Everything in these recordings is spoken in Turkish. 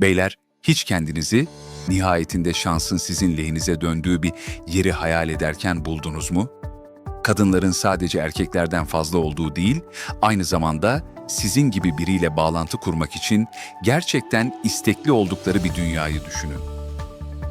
Beyler, hiç kendinizi nihayetinde şansın sizin lehinize döndüğü bir yeri hayal ederken buldunuz mu? Kadınların sadece erkeklerden fazla olduğu değil, aynı zamanda sizin gibi biriyle bağlantı kurmak için gerçekten istekli oldukları bir dünyayı düşünün.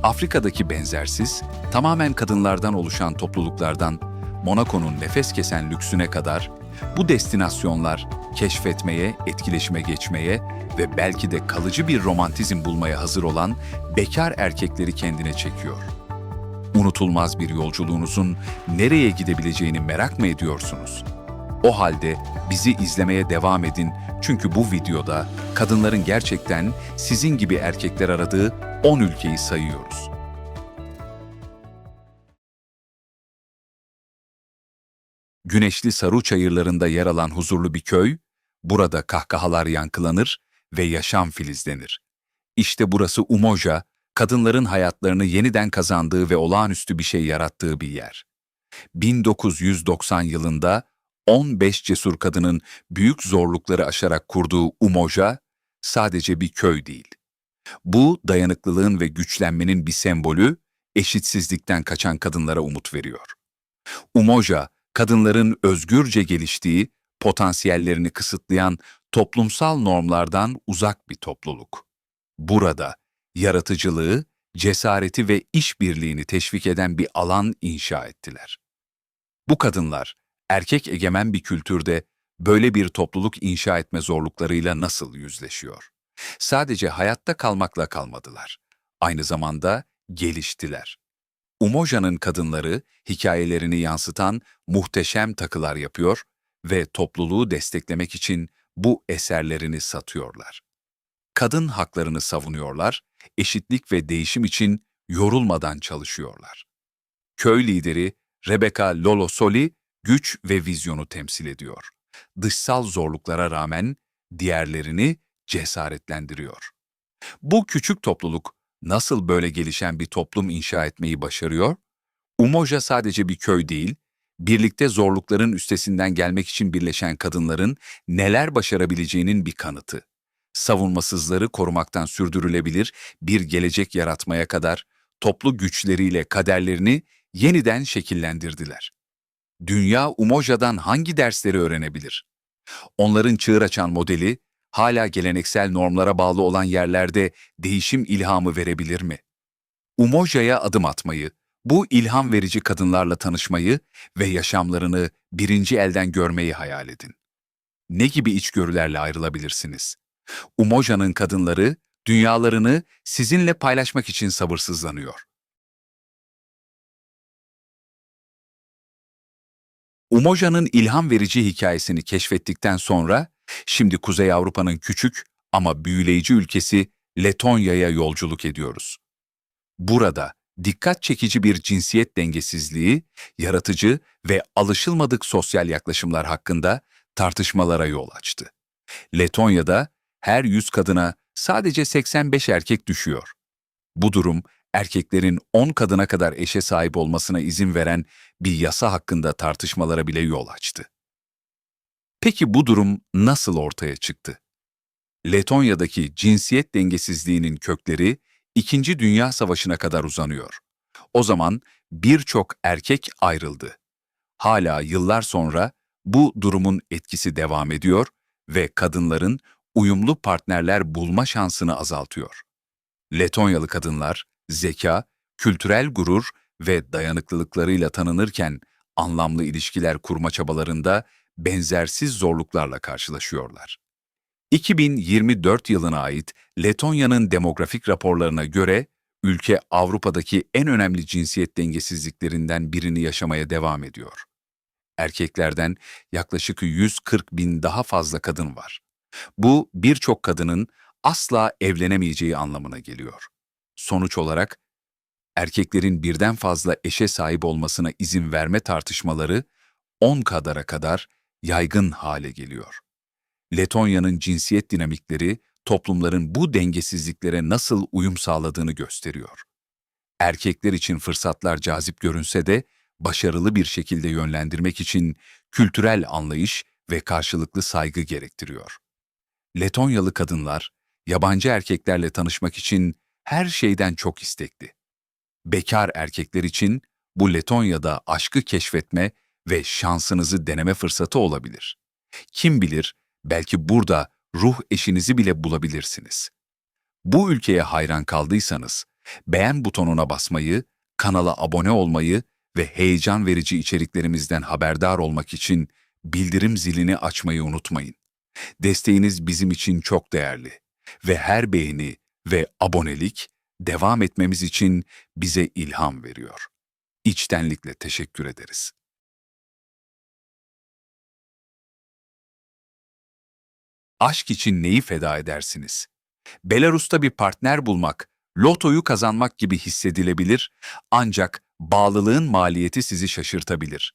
Afrika'daki benzersiz, tamamen kadınlardan oluşan topluluklardan Monaco'nun nefes kesen lüksüne kadar bu destinasyonlar keşfetmeye, etkileşime geçmeye ve belki de kalıcı bir romantizm bulmaya hazır olan bekar erkekleri kendine çekiyor. Unutulmaz bir yolculuğunuzun nereye gidebileceğini merak mı ediyorsunuz? O halde bizi izlemeye devam edin çünkü bu videoda kadınların gerçekten sizin gibi erkekler aradığı 10 ülkeyi sayıyoruz. Güneşli Saru çayırlarında yer alan huzurlu bir köy, burada kahkahalar yankılanır ve yaşam filizlenir. İşte burası Umoja, kadınların hayatlarını yeniden kazandığı ve olağanüstü bir şey yarattığı bir yer. 1990 yılında 15 cesur kadının büyük zorlukları aşarak kurduğu Umoja sadece bir köy değil. Bu dayanıklılığın ve güçlenmenin bir sembolü, eşitsizlikten kaçan kadınlara umut veriyor. Umoja, kadınların özgürce geliştiği, potansiyellerini kısıtlayan toplumsal normlardan uzak bir topluluk. Burada yaratıcılığı, cesareti ve işbirliğini teşvik eden bir alan inşa ettiler. Bu kadınlar, erkek egemen bir kültürde böyle bir topluluk inşa etme zorluklarıyla nasıl yüzleşiyor? Sadece hayatta kalmakla kalmadılar. Aynı zamanda geliştiler. Umoja'nın kadınları hikayelerini yansıtan muhteşem takılar yapıyor ve topluluğu desteklemek için bu eserlerini satıyorlar. Kadın haklarını savunuyorlar, eşitlik ve değişim için yorulmadan çalışıyorlar. Köy lideri Rebecca Lolosoli güç ve vizyonu temsil ediyor. Dışsal zorluklara rağmen diğerlerini cesaretlendiriyor. Bu küçük topluluk nasıl böyle gelişen bir toplum inşa etmeyi başarıyor? Umoja sadece bir köy değil, birlikte zorlukların üstesinden gelmek için birleşen kadınların neler başarabileceğinin bir kanıtı. Savunmasızları korumaktan sürdürülebilir bir gelecek yaratmaya kadar toplu güçleriyle kaderlerini yeniden şekillendirdiler. Dünya Umoja'dan hangi dersleri öğrenebilir? Onların çığır açan modeli, hala geleneksel normlara bağlı olan yerlerde değişim ilhamı verebilir mi? Umoja'ya adım atmayı, bu ilham verici kadınlarla tanışmayı ve yaşamlarını birinci elden görmeyi hayal edin. Ne gibi içgörülerle ayrılabilirsiniz? Umoja'nın kadınları, dünyalarını sizinle paylaşmak için sabırsızlanıyor. Umoja'nın ilham verici hikayesini keşfettikten sonra, şimdi Kuzey Avrupa'nın küçük ama büyüleyici ülkesi Letonya'ya yolculuk ediyoruz. Burada dikkat çekici bir cinsiyet dengesizliği, yaratıcı ve alışılmadık sosyal yaklaşımlar hakkında tartışmalara yol açtı. Letonya'da her 100 kadına sadece 85 erkek düşüyor. Bu durum erkeklerin 10 kadına kadar eşe sahip olmasına izin veren bir yasa hakkında tartışmalara bile yol açtı. Peki bu durum nasıl ortaya çıktı? Letonya'daki cinsiyet dengesizliğinin kökleri İkinci Dünya Savaşı'na kadar uzanıyor. O zaman birçok erkek ayrıldı. Hala yıllar sonra bu durumun etkisi devam ediyor ve kadınların uyumlu partnerler bulma şansını azaltıyor. Letonyalı kadınlar zeka, kültürel gurur ve dayanıklılıklarıyla tanınırken anlamlı ilişkiler kurma çabalarında benzersiz zorluklarla karşılaşıyorlar. 2024 yılına ait Letonya'nın demografik raporlarına göre ülke Avrupa'daki en önemli cinsiyet dengesizliklerinden birini yaşamaya devam ediyor. Erkeklerden yaklaşık 140 bin daha fazla kadın var. Bu birçok kadının asla evlenemeyeceği anlamına geliyor. Sonuç olarak erkeklerin birden fazla eşe sahip olmasına izin verme tartışmaları 10 kadara kadar yaygın hale geliyor. Letonya'nın cinsiyet dinamikleri toplumların bu dengesizliklere nasıl uyum sağladığını gösteriyor. Erkekler için fırsatlar cazip görünse de başarılı bir şekilde yönlendirmek için kültürel anlayış ve karşılıklı saygı gerektiriyor. Letonyalı kadınlar yabancı erkeklerle tanışmak için her şeyden çok istekli. Bekar erkekler için bu Letonya'da aşkı keşfetme ve şansınızı deneme fırsatı olabilir. Kim bilir, belki burada ruh eşinizi bile bulabilirsiniz. Bu ülkeye hayran kaldıysanız, beğen butonuna basmayı, kanala abone olmayı ve heyecan verici içeriklerimizden haberdar olmak için bildirim zilini açmayı unutmayın. Desteğiniz bizim için çok değerli ve her beğeni ve abonelik devam etmemiz için bize ilham veriyor. İçtenlikle teşekkür ederiz. Aşk için neyi feda edersiniz? Belarus'ta bir partner bulmak, lotoyu kazanmak gibi hissedilebilir ancak bağlılığın maliyeti sizi şaşırtabilir.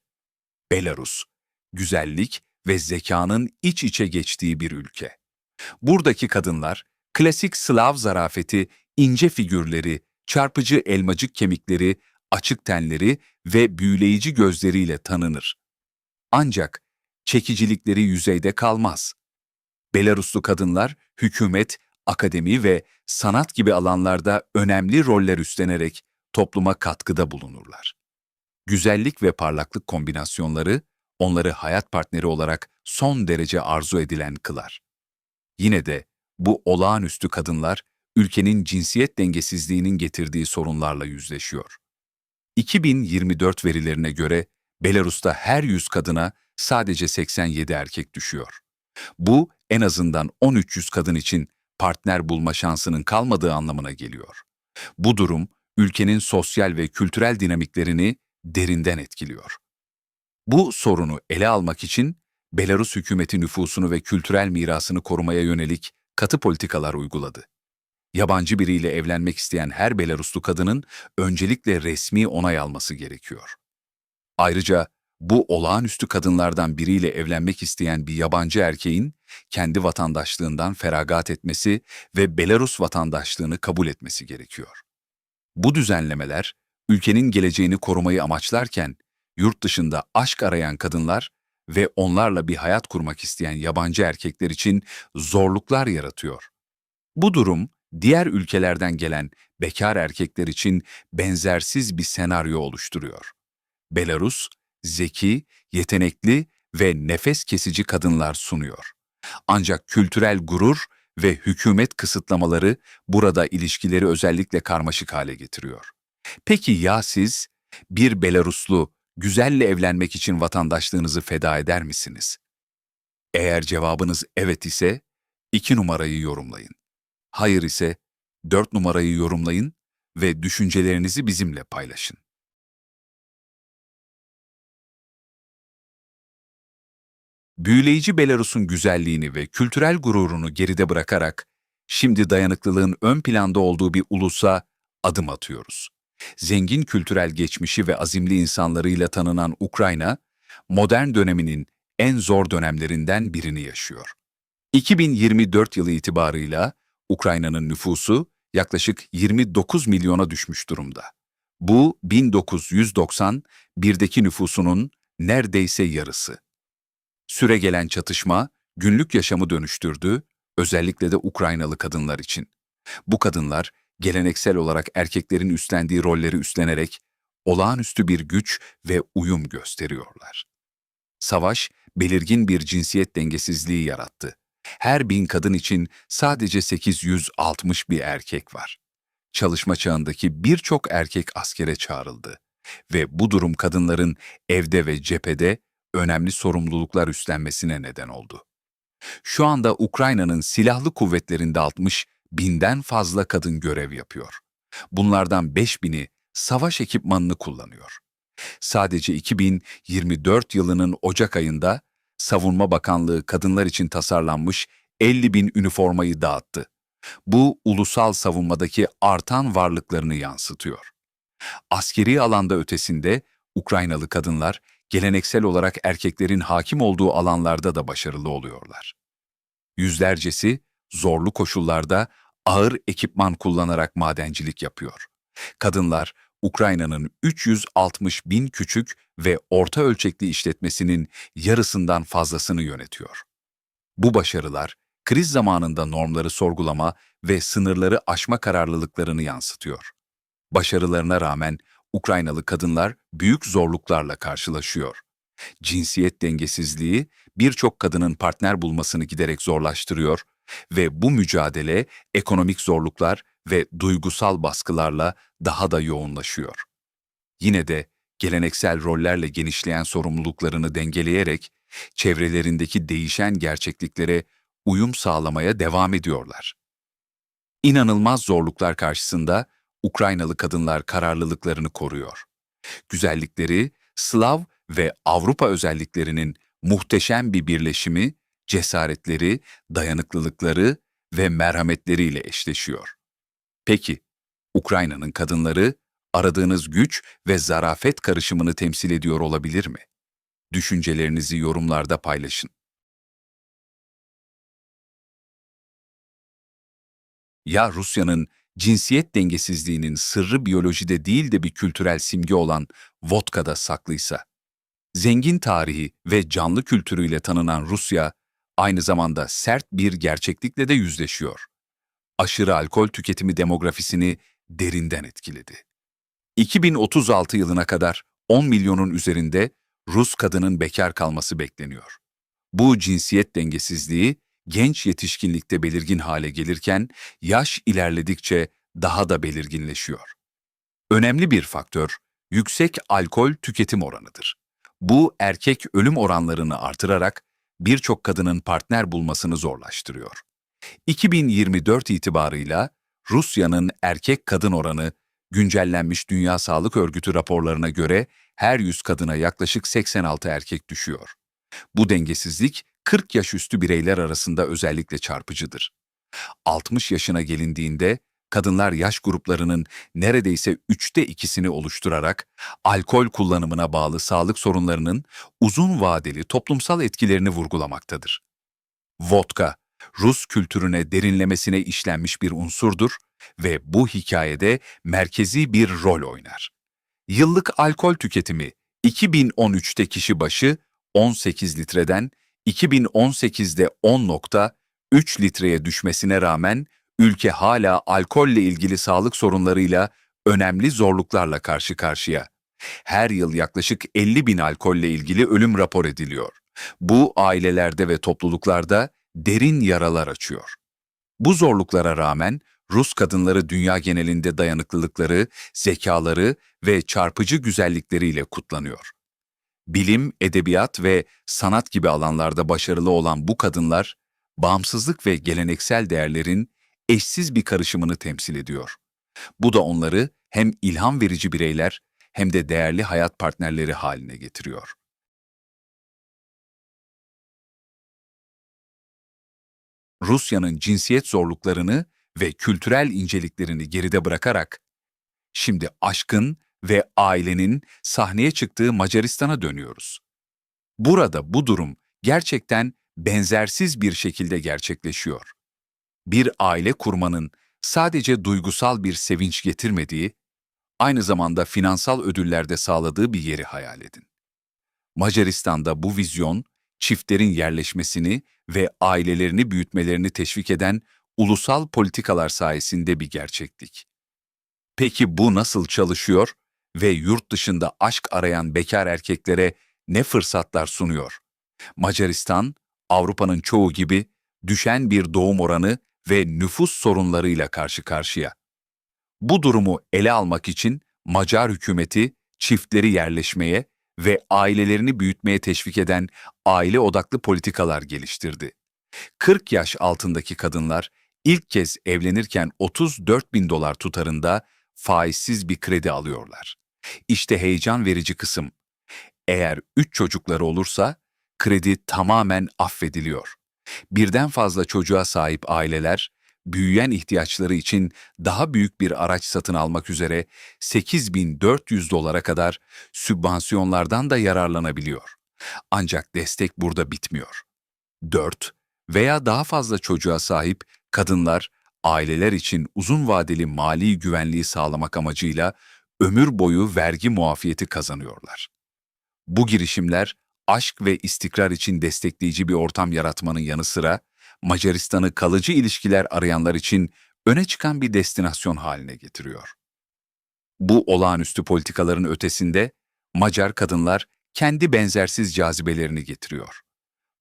Belarus, güzellik ve zekanın iç içe geçtiği bir ülke. Buradaki kadınlar, klasik Slav zarafeti, ince figürleri, çarpıcı elmacık kemikleri, açık tenleri ve büyüleyici gözleriyle tanınır. Ancak çekicilikleri yüzeyde kalmaz. Belaruslu kadınlar, hükümet, akademi ve sanat gibi alanlarda önemli roller üstlenerek topluma katkıda bulunurlar. Güzellik ve parlaklık kombinasyonları onları hayat partneri olarak son derece arzu edilen kılar. Yine de bu olağanüstü kadınlar ülkenin cinsiyet dengesizliğinin getirdiği sorunlarla yüzleşiyor. 2024 verilerine göre Belarus'ta her 100 kadına sadece 87 erkek düşüyor. Bu en azından 1300 kadın için partner bulma şansının kalmadığı anlamına geliyor. Bu durum ülkenin sosyal ve kültürel dinamiklerini derinden etkiliyor. Bu sorunu ele almak için Belarus hükümeti nüfusunu ve kültürel mirasını korumaya yönelik katı politikalar uyguladı. Yabancı biriyle evlenmek isteyen her Belaruslu kadının öncelikle resmi onay alması gerekiyor. Ayrıca bu olağanüstü kadınlardan biriyle evlenmek isteyen bir yabancı erkeğin kendi vatandaşlığından feragat etmesi ve Belarus vatandaşlığını kabul etmesi gerekiyor. Bu düzenlemeler ülkenin geleceğini korumayı amaçlarken yurt dışında aşk arayan kadınlar ve onlarla bir hayat kurmak isteyen yabancı erkekler için zorluklar yaratıyor. Bu durum diğer ülkelerden gelen bekar erkekler için benzersiz bir senaryo oluşturuyor. Belarus, zeki, yetenekli ve nefes kesici kadınlar sunuyor. Ancak kültürel gurur ve hükümet kısıtlamaları burada ilişkileri özellikle karmaşık hale getiriyor. Peki ya siz bir Belaruslu güzelle evlenmek için vatandaşlığınızı feda eder misiniz? Eğer cevabınız evet ise iki numarayı yorumlayın. Hayır ise dört numarayı yorumlayın ve düşüncelerinizi bizimle paylaşın. Büyüleyici Belarus'un güzelliğini ve kültürel gururunu geride bırakarak şimdi dayanıklılığın ön planda olduğu bir ulusa adım atıyoruz. Zengin kültürel geçmişi ve azimli insanlarıyla tanınan Ukrayna, modern döneminin en zor dönemlerinden birini yaşıyor. 2024 yılı itibarıyla Ukrayna'nın nüfusu yaklaşık 29 milyona düşmüş durumda. Bu 1991'deki nüfusunun neredeyse yarısı. Süregelen çatışma günlük yaşamı dönüştürdü, özellikle de Ukraynalı kadınlar için. Bu kadınlar geleneksel olarak erkeklerin üstlendiği rolleri üstlenerek olağanüstü bir güç ve uyum gösteriyorlar. Savaş belirgin bir cinsiyet dengesizliği yarattı. Her bin kadın için sadece 860 bir erkek var. Çalışma çağındaki birçok erkek askere çağrıldı ve bu durum kadınların evde ve cephede önemli sorumluluklar üstlenmesine neden oldu. Şu anda Ukrayna'nın silahlı kuvvetlerinde 60 binden fazla kadın görev yapıyor. Bunlardan 5 bini savaş ekipmanını kullanıyor. Sadece 2024 yılının Ocak ayında Savunma Bakanlığı kadınlar için tasarlanmış 50 bin üniformayı dağıttı. Bu ulusal savunmadaki artan varlıklarını yansıtıyor. Askeri alanda ötesinde Ukraynalı kadınlar geleneksel olarak erkeklerin hakim olduğu alanlarda da başarılı oluyorlar. Yüzlercesi zorlu koşullarda ağır ekipman kullanarak madencilik yapıyor. Kadınlar Ukrayna'nın 360 bin küçük ve orta ölçekli işletmesinin yarısından fazlasını yönetiyor. Bu başarılar kriz zamanında normları sorgulama ve sınırları aşma kararlılıklarını yansıtıyor. Başarılarına rağmen Ukraynalı kadınlar büyük zorluklarla karşılaşıyor. Cinsiyet dengesizliği birçok kadının partner bulmasını giderek zorlaştırıyor ve bu mücadele ekonomik zorluklar ve duygusal baskılarla daha da yoğunlaşıyor. Yine de geleneksel rollerle genişleyen sorumluluklarını dengeleyerek çevrelerindeki değişen gerçekliklere uyum sağlamaya devam ediyorlar. İnanılmaz zorluklar karşısında Ukraynalı kadınlar kararlılıklarını koruyor. Güzellikleri, Slav ve Avrupa özelliklerinin muhteşem bir birleşimi, cesaretleri, dayanıklılıkları ve merhametleriyle eşleşiyor. Peki, Ukrayna'nın kadınları aradığınız güç ve zarafet karışımını temsil ediyor olabilir mi? Düşüncelerinizi yorumlarda paylaşın. Ya Rusya'nın cinsiyet dengesizliğinin sırrı biyolojide değil de bir kültürel simge olan vodka'da saklıysa? Zengin tarihi ve canlı kültürüyle tanınan Rusya, aynı zamanda sert bir gerçeklikle de yüzleşiyor. Aşırı alkol tüketimi demografisini derinden etkiledi. 2036 yılına kadar 10 milyonun üzerinde Rus kadının bekar kalması bekleniyor. Bu cinsiyet dengesizliği genç yetişkinlikte belirgin hale gelirken yaş ilerledikçe daha da belirginleşiyor. Önemli bir faktör yüksek alkol tüketim oranıdır. Bu erkek ölüm oranlarını artırarak birçok kadının partner bulmasını zorlaştırıyor. 2024 itibarıyla Rusya'nın erkek kadın oranı güncellenmiş Dünya Sağlık Örgütü raporlarına göre her 100 kadına yaklaşık 86 erkek düşüyor. Bu dengesizlik 40 yaş üstü bireyler arasında özellikle çarpıcıdır. 60 yaşına gelindiğinde kadınlar yaş gruplarının neredeyse üçte ikisini oluşturarak alkol kullanımına bağlı sağlık sorunlarının uzun vadeli toplumsal etkilerini vurgulamaktadır. Vodka, Rus kültürüne derinlemesine işlenmiş bir unsurdur ve bu hikayede merkezi bir rol oynar. Yıllık alkol tüketimi 2013'te kişi başı 18 litreden 2018'de 10.3 litreye düşmesine rağmen ülke hala alkolle ilgili sağlık sorunlarıyla önemli zorluklarla karşı karşıya. Her yıl yaklaşık 50 bin alkolle ilgili ölüm rapor ediliyor. Bu ailelerde ve topluluklarda derin yaralar açıyor. Bu zorluklara rağmen Rus kadınları dünya genelinde dayanıklılıkları, zekaları ve çarpıcı güzellikleriyle kutlanıyor. Bilim, edebiyat ve sanat gibi alanlarda başarılı olan bu kadınlar, bağımsızlık ve geleneksel değerlerin eşsiz bir karışımını temsil ediyor. Bu da onları hem ilham verici bireyler hem de değerli hayat partnerleri haline getiriyor. Rusya'nın cinsiyet zorluklarını ve kültürel inceliklerini geride bırakarak, şimdi aşkın ve ailenin sahneye çıktığı Macaristan'a dönüyoruz. Burada bu durum gerçekten benzersiz bir şekilde gerçekleşiyor. Bir aile kurmanın sadece duygusal bir sevinç getirmediği, aynı zamanda finansal ödüllerde sağladığı bir yeri hayal edin. Macaristan'da bu vizyon, çiftlerin yerleşmesini ve ailelerini büyütmelerini teşvik eden ulusal politikalar sayesinde bir gerçeklik. Peki bu nasıl çalışıyor ve yurt dışında aşk arayan bekar erkeklere ne fırsatlar sunuyor? Macaristan, Avrupa'nın çoğu gibi düşen bir doğum oranı ve nüfus sorunlarıyla karşı karşıya. Bu durumu ele almak için Macar hükümeti çiftleri yerleşmeye ve ailelerini büyütmeye teşvik eden aile odaklı politikalar geliştirdi. 40 yaş altındaki kadınlar ilk kez evlenirken 34 bin dolar tutarında faizsiz bir kredi alıyorlar. İşte heyecan verici kısım. Eğer 3 çocukları olursa kredi tamamen affediliyor. Birden fazla çocuğa sahip aileler, büyüyen ihtiyaçları için daha büyük bir araç satın almak üzere 8400 dolara kadar sübvansiyonlardan da yararlanabiliyor. Ancak destek burada bitmiyor. 4 veya daha fazla çocuğa sahip kadınlar, aileler için uzun vadeli mali güvenliği sağlamak amacıyla ömür boyu vergi muafiyeti kazanıyorlar. Bu girişimler aşk ve istikrar için destekleyici bir ortam yaratmanın yanı sıra Macaristan'ı kalıcı ilişkiler arayanlar için öne çıkan bir destinasyon haline getiriyor. Bu olağanüstü politikaların ötesinde Macar kadınlar kendi benzersiz cazibelerini getiriyor.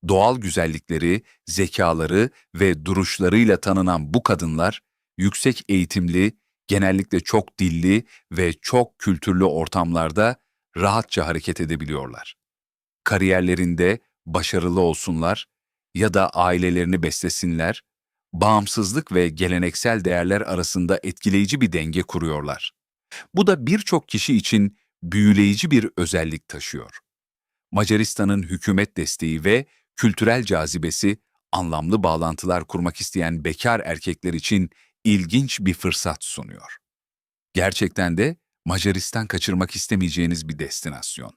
Doğal güzellikleri, zekaları ve duruşlarıyla tanınan bu kadınlar, yüksek eğitimli, genellikle çok dilli ve çok kültürlü ortamlarda rahatça hareket edebiliyorlar. Kariyerlerinde başarılı olsunlar ya da ailelerini beslesinler, bağımsızlık ve geleneksel değerler arasında etkileyici bir denge kuruyorlar. Bu da birçok kişi için büyüleyici bir özellik taşıyor. Macaristan'ın hükümet desteği ve kültürel cazibesi anlamlı bağlantılar kurmak isteyen bekar erkekler için ilginç bir fırsat sunuyor. Gerçekten de Macaristan kaçırmak istemeyeceğiniz bir destinasyon.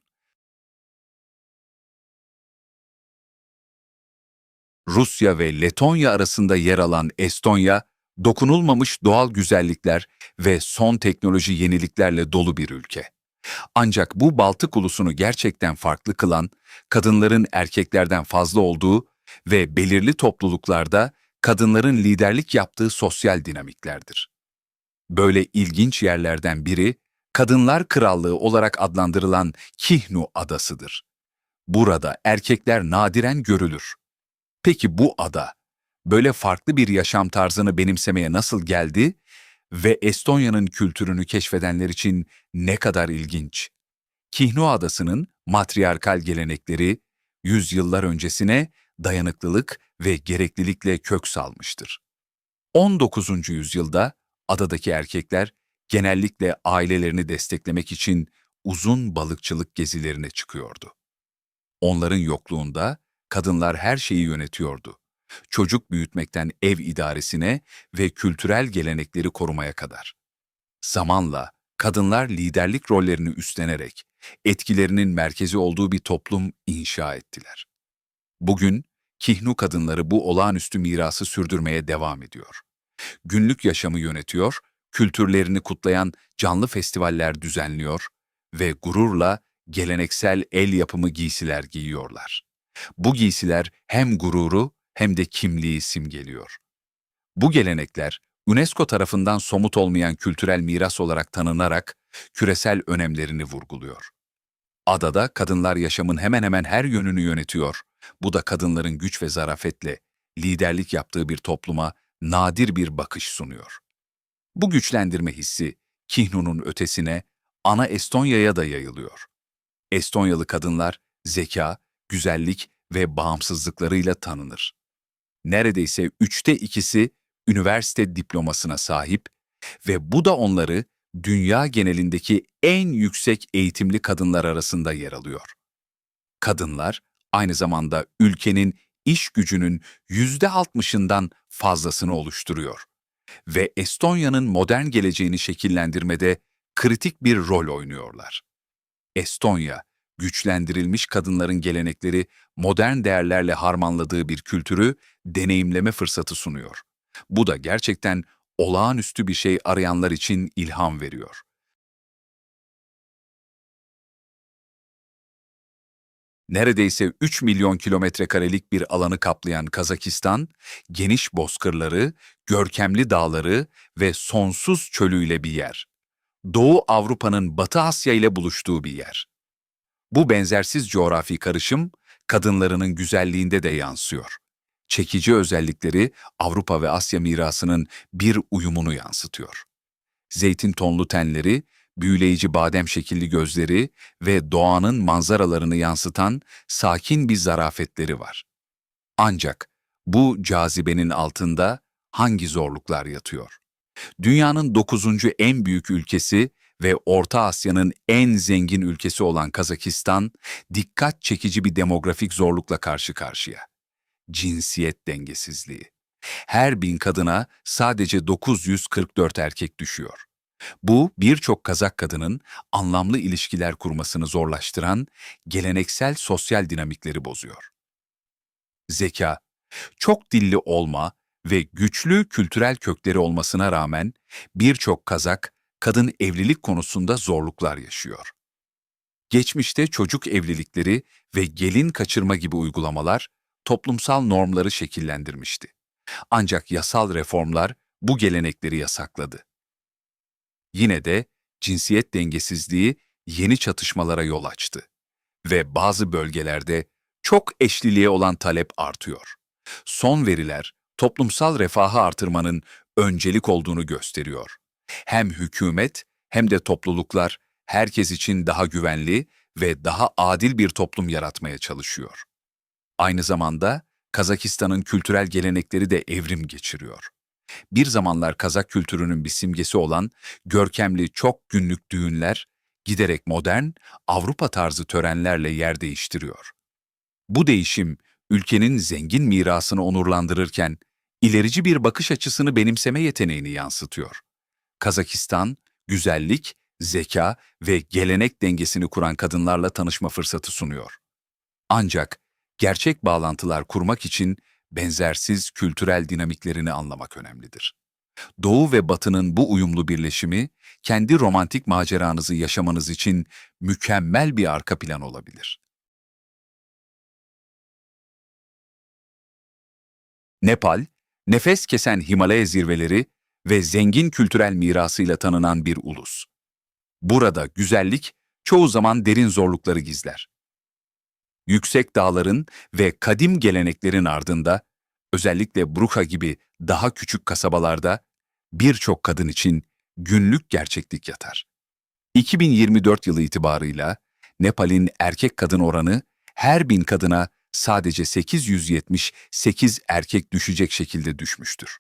Rusya ve Letonya arasında yer alan Estonya, dokunulmamış doğal güzellikler ve son teknoloji yeniliklerle dolu bir ülke. Ancak bu Baltık ulusunu gerçekten farklı kılan, kadınların erkeklerden fazla olduğu ve belirli topluluklarda kadınların liderlik yaptığı sosyal dinamiklerdir. Böyle ilginç yerlerden biri, Kadınlar Krallığı olarak adlandırılan Kihnu Adası'dır. Burada erkekler nadiren görülür. Peki bu ada, böyle farklı bir yaşam tarzını benimsemeye nasıl geldi ve Estonya'nın kültürünü keşfedenler için ne kadar ilginç? Kihnu Adası'nın matriarkal gelenekleri, yüzyıllar öncesine dayanıklılık ve gereklilikle kök salmıştır. 19. yüzyılda adadaki erkekler genellikle ailelerini desteklemek için uzun balıkçılık gezilerine çıkıyordu. Onların yokluğunda kadınlar her şeyi yönetiyordu. Çocuk büyütmekten ev idaresine ve kültürel gelenekleri korumaya kadar. Zamanla kadınlar liderlik rollerini üstlenerek etkilerinin merkezi olduğu bir toplum inşa ettiler. Bugün Kihnu kadınları bu olağanüstü mirası sürdürmeye devam ediyor. Günlük yaşamı yönetiyor, kültürlerini kutlayan canlı festivaller düzenliyor ve gururla geleneksel el yapımı giysiler giyiyorlar. Bu giysiler hem gururu hem de kimliği simgeliyor. Bu gelenekler UNESCO tarafından somut olmayan kültürel miras olarak tanınarak küresel önemlerini vurguluyor. Adada kadınlar yaşamın hemen hemen her yönünü yönetiyor. Bu da kadınların güç ve zarafetle liderlik yaptığı bir topluma nadir bir bakış sunuyor. Bu güçlendirme hissi Kihnu'nun ötesine ana Estonya'ya da yayılıyor. Estonyalı kadınlar zeka, güzellik ve bağımsızlıklarıyla tanınır. Neredeyse üçte ikisi üniversite diplomasına sahip ve bu da onları dünya genelindeki en yüksek eğitimli kadınlar arasında yer alıyor. Kadınlar aynı zamanda ülkenin iş gücünün yüzde altmışından fazlasını oluşturuyor ve Estonya'nın modern geleceğini şekillendirmede kritik bir rol oynuyorlar. Estonya, güçlendirilmiş kadınların gelenekleri modern değerlerle harmanladığı bir kültürü deneyimleme fırsatı sunuyor. Bu da gerçekten olağanüstü bir şey arayanlar için ilham veriyor. Neredeyse 3 milyon kilometre karelik bir alanı kaplayan Kazakistan, geniş bozkırları, görkemli dağları ve sonsuz çölüyle bir yer. Doğu Avrupa'nın Batı Asya ile buluştuğu bir yer. Bu benzersiz coğrafi karışım, kadınlarının güzelliğinde de yansıyor. Çekici özellikleri Avrupa ve Asya mirasının bir uyumunu yansıtıyor. Zeytin tonlu tenleri, büyüleyici badem şekilli gözleri ve doğanın manzaralarını yansıtan sakin bir zarafetleri var. Ancak bu cazibenin altında hangi zorluklar yatıyor? Dünyanın dokuzuncu en büyük ülkesi ve Orta Asya'nın en zengin ülkesi olan Kazakistan, dikkat çekici bir demografik zorlukla karşı karşıya. Cinsiyet dengesizliği. Her bin kadına sadece 944 erkek düşüyor. Bu birçok Kazak kadının anlamlı ilişkiler kurmasını zorlaştıran geleneksel sosyal dinamikleri bozuyor. Zeka, çok dilli olma ve güçlü kültürel kökleri olmasına rağmen birçok Kazak kadın evlilik konusunda zorluklar yaşıyor. Geçmişte çocuk evlilikleri ve gelin kaçırma gibi uygulamalar toplumsal normları şekillendirmişti. Ancak yasal reformlar bu gelenekleri yasakladı. Yine de cinsiyet dengesizliği yeni çatışmalara yol açtı ve bazı bölgelerde çok eşliliğe olan talep artıyor. Son veriler toplumsal refahı artırmanın öncelik olduğunu gösteriyor. Hem hükümet hem de topluluklar herkes için daha güvenli ve daha adil bir toplum yaratmaya çalışıyor. Aynı zamanda Kazakistan'ın kültürel gelenekleri de evrim geçiriyor. Bir zamanlar Kazak kültürünün bir simgesi olan görkemli çok günlük düğünler giderek modern, Avrupa tarzı törenlerle yer değiştiriyor. Bu değişim ülkenin zengin mirasını onurlandırırken ilerici bir bakış açısını benimseme yeteneğini yansıtıyor. Kazakistan, güzellik, zeka ve gelenek dengesini kuran kadınlarla tanışma fırsatı sunuyor. Ancak gerçek bağlantılar kurmak için benzersiz kültürel dinamiklerini anlamak önemlidir. Doğu ve Batı'nın bu uyumlu birleşimi, kendi romantik maceranızı yaşamanız için mükemmel bir arka plan olabilir. Nepal, nefes kesen Himalaya zirveleri ve zengin kültürel mirasıyla tanınan bir ulus. Burada güzellik çoğu zaman derin zorlukları gizler. Yüksek dağların ve kadim geleneklerin ardında, özellikle Bruka gibi daha küçük kasabalarda birçok kadın için günlük gerçeklik yatar. 2024 yılı itibarıyla Nepal'in erkek kadın oranı her bin kadına sadece 878 erkek düşecek şekilde düşmüştür.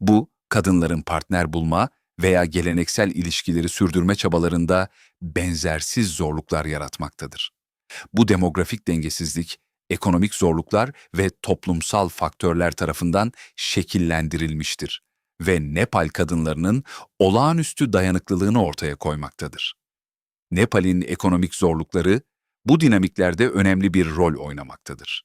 Bu, kadınların partner bulma veya geleneksel ilişkileri sürdürme çabalarında benzersiz zorluklar yaratmaktadır. Bu demografik dengesizlik, ekonomik zorluklar ve toplumsal faktörler tarafından şekillendirilmiştir ve Nepal kadınlarının olağanüstü dayanıklılığını ortaya koymaktadır. Nepal'in ekonomik zorlukları bu dinamiklerde önemli bir rol oynamaktadır.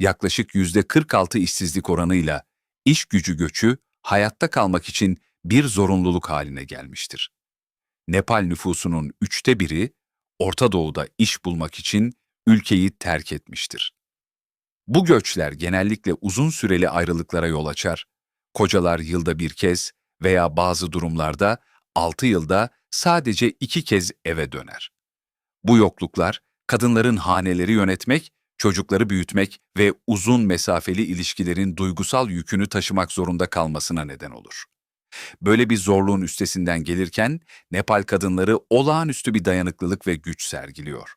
Yaklaşık %46 işsizlik oranıyla iş gücü göçü hayatta kalmak için bir zorunluluk haline gelmiştir. Nepal nüfusunun üçte biri Orta Doğu'da iş bulmak için ülkeyi terk etmiştir. Bu göçler genellikle uzun süreli ayrılıklara yol açar, kocalar yılda bir kez veya bazı durumlarda altı yılda sadece iki kez eve döner. Bu yokluklar, kadınların haneleri yönetmek, çocukları büyütmek ve uzun mesafeli ilişkilerin duygusal yükünü taşımak zorunda kalmasına neden olur. Böyle bir zorluğun üstesinden gelirken Nepal kadınları olağanüstü bir dayanıklılık ve güç sergiliyor.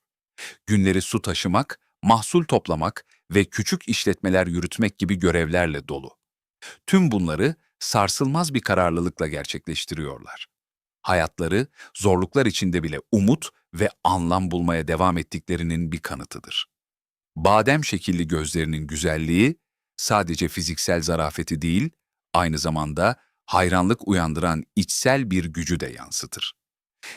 Günleri su taşımak, mahsul toplamak ve küçük işletmeler yürütmek gibi görevlerle dolu. Tüm bunları sarsılmaz bir kararlılıkla gerçekleştiriyorlar. Hayatları zorluklar içinde bile umut ve anlam bulmaya devam ettiklerinin bir kanıtıdır. Badem şekilli gözlerinin güzelliği sadece fiziksel zarafeti değil, aynı zamanda hayranlık uyandıran içsel bir gücü de yansıtır.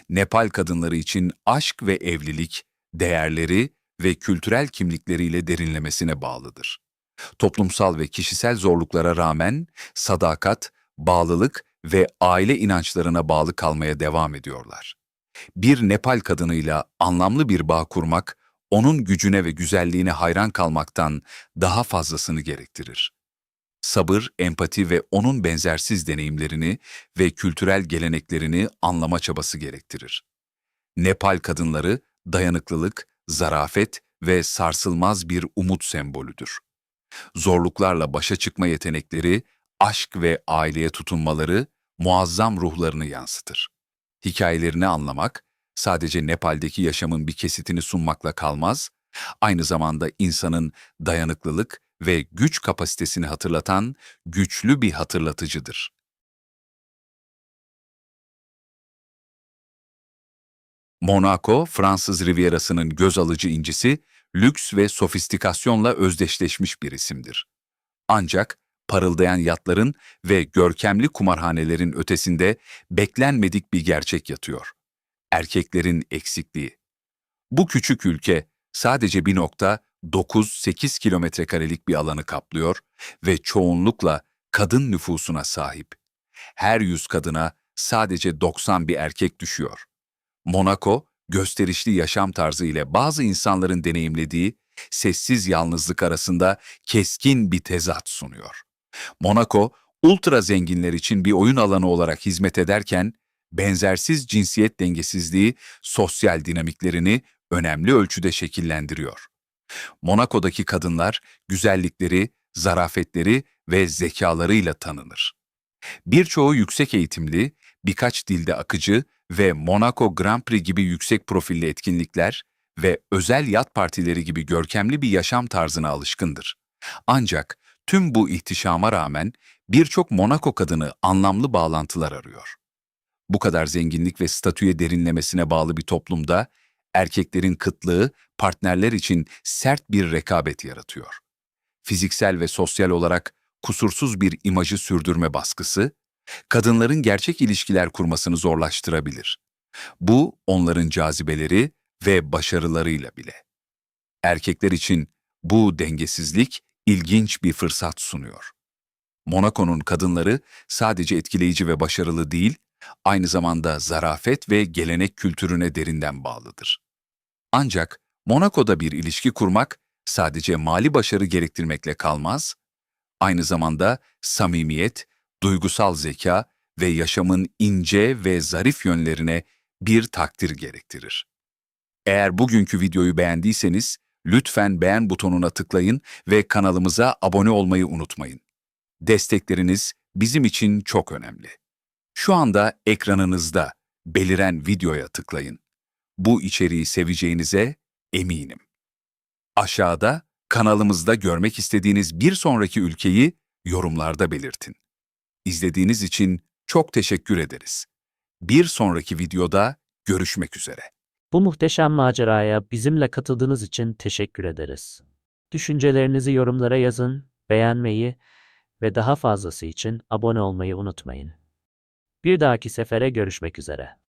Nepal kadınları için aşk ve evlilik, değerleri ve kültürel kimlikleriyle derinlemesine bağlıdır. Toplumsal ve kişisel zorluklara rağmen sadakat, bağlılık ve aile inançlarına bağlı kalmaya devam ediyorlar. Bir Nepal kadınıyla anlamlı bir bağ kurmak, onun gücüne ve güzelliğine hayran kalmaktan daha fazlasını gerektirir sabır, empati ve onun benzersiz deneyimlerini ve kültürel geleneklerini anlama çabası gerektirir. Nepal kadınları dayanıklılık, zarafet ve sarsılmaz bir umut sembolüdür. Zorluklarla başa çıkma yetenekleri, aşk ve aileye tutunmaları muazzam ruhlarını yansıtır. Hikayelerini anlamak, sadece Nepal'deki yaşamın bir kesitini sunmakla kalmaz, aynı zamanda insanın dayanıklılık ve güç kapasitesini hatırlatan güçlü bir hatırlatıcıdır. Monaco, Fransız Rivierası'nın göz alıcı incisi, lüks ve sofistikasyonla özdeşleşmiş bir isimdir. Ancak parıldayan yatların ve görkemli kumarhanelerin ötesinde beklenmedik bir gerçek yatıyor. Erkeklerin eksikliği. Bu küçük ülke sadece bir nokta 9-8 kilometre karelik bir alanı kaplıyor ve çoğunlukla kadın nüfusuna sahip. Her 100 kadına sadece 90 bir erkek düşüyor. Monaco, gösterişli yaşam tarzı ile bazı insanların deneyimlediği sessiz yalnızlık arasında keskin bir tezat sunuyor. Monaco, ultra zenginler için bir oyun alanı olarak hizmet ederken, benzersiz cinsiyet dengesizliği sosyal dinamiklerini önemli ölçüde şekillendiriyor. Monaco'daki kadınlar güzellikleri, zarafetleri ve zekalarıyla tanınır. Birçoğu yüksek eğitimli, birkaç dilde akıcı ve Monaco Grand Prix gibi yüksek profilli etkinlikler ve özel yat partileri gibi görkemli bir yaşam tarzına alışkındır. Ancak tüm bu ihtişama rağmen birçok Monaco kadını anlamlı bağlantılar arıyor. Bu kadar zenginlik ve statüye derinlemesine bağlı bir toplumda erkeklerin kıtlığı partnerler için sert bir rekabet yaratıyor. Fiziksel ve sosyal olarak kusursuz bir imajı sürdürme baskısı, kadınların gerçek ilişkiler kurmasını zorlaştırabilir. Bu onların cazibeleri ve başarılarıyla bile. Erkekler için bu dengesizlik ilginç bir fırsat sunuyor. Monaco'nun kadınları sadece etkileyici ve başarılı değil, aynı zamanda zarafet ve gelenek kültürüne derinden bağlıdır. Ancak Monaco'da bir ilişki kurmak sadece mali başarı gerektirmekle kalmaz, aynı zamanda samimiyet, duygusal zeka ve yaşamın ince ve zarif yönlerine bir takdir gerektirir. Eğer bugünkü videoyu beğendiyseniz lütfen beğen butonuna tıklayın ve kanalımıza abone olmayı unutmayın. Destekleriniz bizim için çok önemli. Şu anda ekranınızda beliren videoya tıklayın. Bu içeriği seveceğinize eminim. Aşağıda kanalımızda görmek istediğiniz bir sonraki ülkeyi yorumlarda belirtin. İzlediğiniz için çok teşekkür ederiz. Bir sonraki videoda görüşmek üzere. Bu muhteşem maceraya bizimle katıldığınız için teşekkür ederiz. Düşüncelerinizi yorumlara yazın, beğenmeyi ve daha fazlası için abone olmayı unutmayın. Bir dahaki sefere görüşmek üzere.